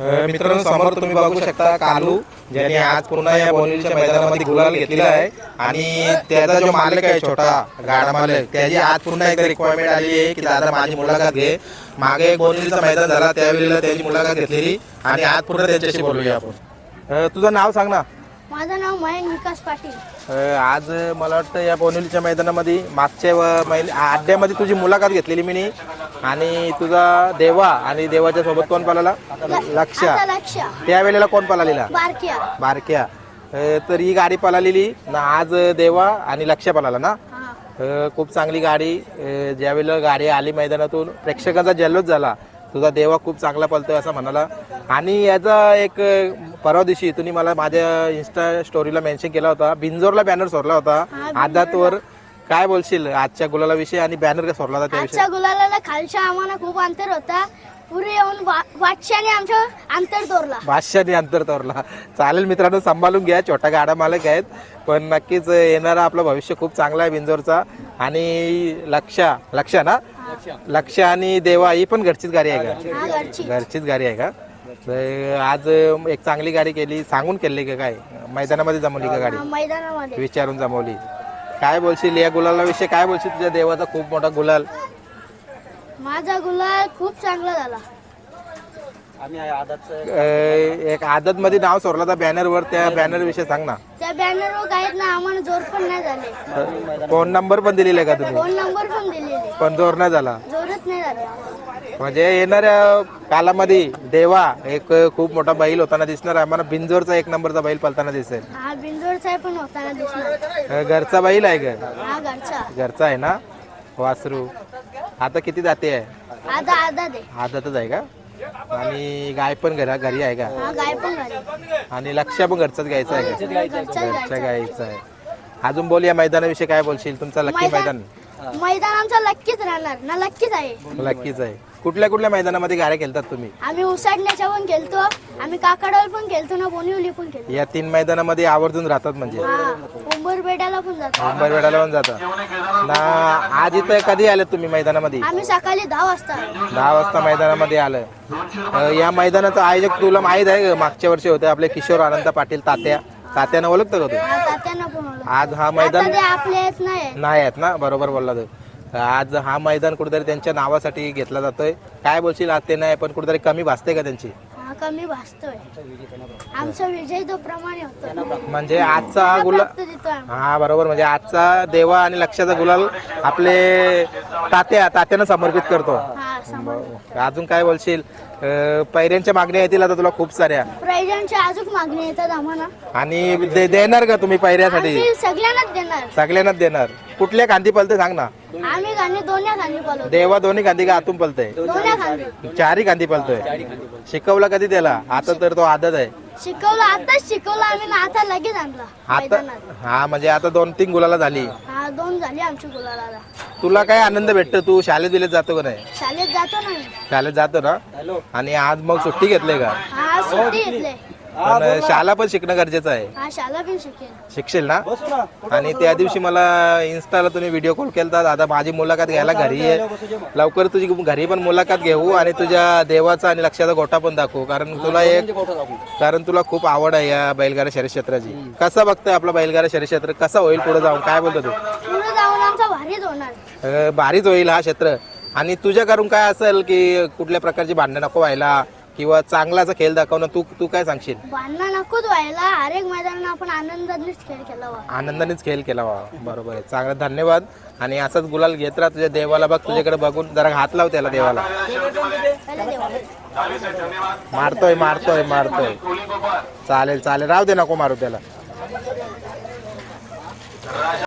मित्रांनो समोर तुम्ही बघू शकता कालू ज्याने आज पुन्हा या बोनिलच्या मैदानामध्ये गुलाल घेतलेला आहे. आणि त्याचा जो मालक आहे छोटा गाडा मालक त्याची आज पुन्हा एकदा रिक्वायरमेंट आली आहे की दादा माझी मुलाखत घे. मागे एक बोनिलचा मैदान झाला त्यावेळेला त्याची मुलाखत घेतलेली. आणि आज पुन्हा त्यांच्याशी बोलूया आपण. तुझं नाव सांग ना. माझं नाव मयन विकास पाटील. आज मला वाटतं या बोनिलच्या मैदानामध्ये मागच्या अड्ड्यामध्ये तुझी मुलाखत घेतलेली मी. आणि तुझा देवा आणि देवाच्या सोबत कोण लक्ष आता लक्ष त्यावेळेला कोण पळालेला? बारक्या. तर ही गाडी पळालेली. ना आज देवा आणि लक्ष पळाला ना? खूप चांगली गाडी. ज्यावेळेला गाडी आली मैदानातून प्रेक्षकांचा जल्लोष झाला. तुझा देवा खूप चांगला पळतोय असं म्हणाला. आणि याचा एक परवा दिवशी तुम्ही मला माझ्या इन्स्टा स्टोरीला मेन्शन केला होता. बिंजोरला बॅनर सोडला होता. आदातवर काय बोलशील? आजच्या गुलाला विषयी आणि बॅनर का सोडला होता त्याविषयी आजच्या गुलाला खालच्या आम्हाला खूप अंतर होता. पुढे येऊन वाटशाने आमच्या अंतर तोरला. भाष्याने अंतर तोरला. चालेल मित्रांनो सांभाळून घ्या. छोटा गाडा मालक आहेत. पण नक्कीच येणारा आपलं भविष्य खूप चांगला आहे बिंजोरचा. आणि लक्षा लक्षा ना? लक्ष आणि देवा ही पण घरचीच गाडी आहे का? हा घरची घरचीच गाडी आहे का? तर आज एक चांगली गाडी केली. सांगून केली का काय? मैदानामध्ये जमवली का गाडी? मैदानामध्ये. विचारून जमवली. काय बोलशील? या गुलाला विषयी काय बोलशील? तुझ्या देवाचा खूप मोठा गुलाल. माझा गुलाल खूप चांगला झाला. अं, एक आदत मध्ये नाव सोडला होता बॅनर वर त्या बॅनर विषयी सांग ना. त्या बॅनरवर काहीच ना आम्हाला जोर पण नाही झाले. फोन नंबर पण दिलेला आहे का तुम्ही? फोन नंबर पण दिलेले. पण जोर नाही झाला. जोरच नाही झाले म्हणजे येणाऱ्या कालामध्ये देवा एक खूप मोठा बैल होताना दिसणार आम्हाला बिंजोरचा एक नंबरचा बैल पलताना दिसेल. हा बिंदोरचा पण होताना दिसणार. अं, घरचा बैल आहे हा घरचा. घरचा आहे ना? वासरू. आता किती जाते आहे? आधा आधा दे. आदतच आहे का? आणि गाय पण घरा घरी आहे का? हा गाय पण झाली आणि लक्ष पण घरचाच घ्यायचा आहे का? घरचा घरच्या गायचं आहे. अजून बोल या मैदानाविषयी काय बोलशील? तुमचा लक्की मैदान मैदान. आमचा लक्कीच राहणार. ना लक्कीच आहे. लक्कीच आहे. कुठल्या कुठल्या मैदानामध्ये गाड्या खेळतात तुम्ही? आम्ही उसाडण्याच्या पण खेळतो आम्ही काकडावर पण खेळतो ना बोनिवली पण खेळतो. या तीन मैदानामध्ये आवर्जून राहतात म्हणजे? हा पण जातो पण जातात. ना आज इथं कधी आले तुम्ही मैदानामध्ये? आम्ही सकाळी दहा वाजता. दहा वाजता मैदानामध्ये आलं. अं, या मैदानाचा आयोजक तुला माहीत आहे का? मागच्या वर्षी होते आपले किशोर आनंद पाटील तात्या. तात्यानं ओळखतं का तू हा तात्यांना पण ओळख. आज हा आता मैदान ते आपले येत नाही नाही आहेत ना? बरोबर बोलला तू. आज हा मैदान कुठेतरी त्यांच्या नावासाठी घेतला जातोय. काय बोलशील आज ते नाही पण कुठेतरी कमी भासते का त्यांची? हा कमी भासतोय. आमचा विजय तो प्रमाणे होतो. म्हणजे आजचा हा गुलाल आम्ही. हा बरोबर. म्हणजे आजचा देवा आणि लक्षाचा गुलाल आपले तात्या तात्यानं समर्पित करतो. हा समोर अजून काय बोलशील? अं, पैऱ्यांच्या मागण्या येतील आता तुला खूप साऱ्या. प्रेझेंटच्या अजून मागणी येतात आम्हाला. आणि दे- देणार का तुम्ही पैऱ्यासाठी? आम्ही सगळ्यांनाच देणार. सगळ्यांनाच देणार. कुठल्या खांदी पलते सांग ना. आम्ही गाणी दोन्ही खाली बोलवतो देवा दोन्ही खांदी का आतून दोन्ही खाली चारही खांदी पलतोय शिकवला कधी त्याला? आता तर तो आदत आहे. शिकवलं आताच शिकवलं आम्ही ना आता लगेच आणला आता मैदानात. हा म्हणजे आता दोन तीन गुलाला झाली. हा. दोन झाली आमची गुलाला तुला काय आनंद भेटतो? तू शाळेत बिलेत जातो का नाही? शाळेत जातो ना. शाळेत जातो ना? आणि आज मग सुट्टी घेतली का? हा सुट्टी घेतले. पण शाळा पण शिकणं गरजेचं आहे. हा शाळा पण शिकेल. शिकशील ना? आणि त्या दिवशी मला इन्स्टाला तुम्ही व्हिडिओ कॉल केला दादा माझी मुलाखत घ्यायला घरी आहे लवकर तुझी घरी पण मुलाखत घेऊ आणि तुझ्या देवाचा आणि लक्षाचा गोटा पण दाखवू. कारण तुला एक कारण तुला खूप आवड आहे या बैलगाडा शर्यत क्षेत्राची. कसं बघतोय आपलं बैलगाडा शर्यत क्षेत्र? कसं होईल पुढे जाऊन? काय बोलतो तू? पुढे जाऊन आमचा भारीच होणार. अं, भारीच होईल हा क्षेत्र. आणि तुझ्या करून काय असेल की कुठल्या प्रकारची भांडणं नको व्हायला? किंवा चांगलाचा खेळ दाखवणं तू तू काय सांगशील? भांडणं नकोच व्हायला. मैदानात आपण आनंदानेच खेळ आनंदानेच खेळ केला वा बरोबर आहे. चांगला धन्यवाद. आणि असाच गुलाल घेत राहा तुझ्या देवाला बघ तुझ्याकडे बघून जरा हात लाव त्याला देवाला. पहिला देवा मारतोय मारतोय मारतोय. चालेल चालेल. राहू दे नको मारू त्याला.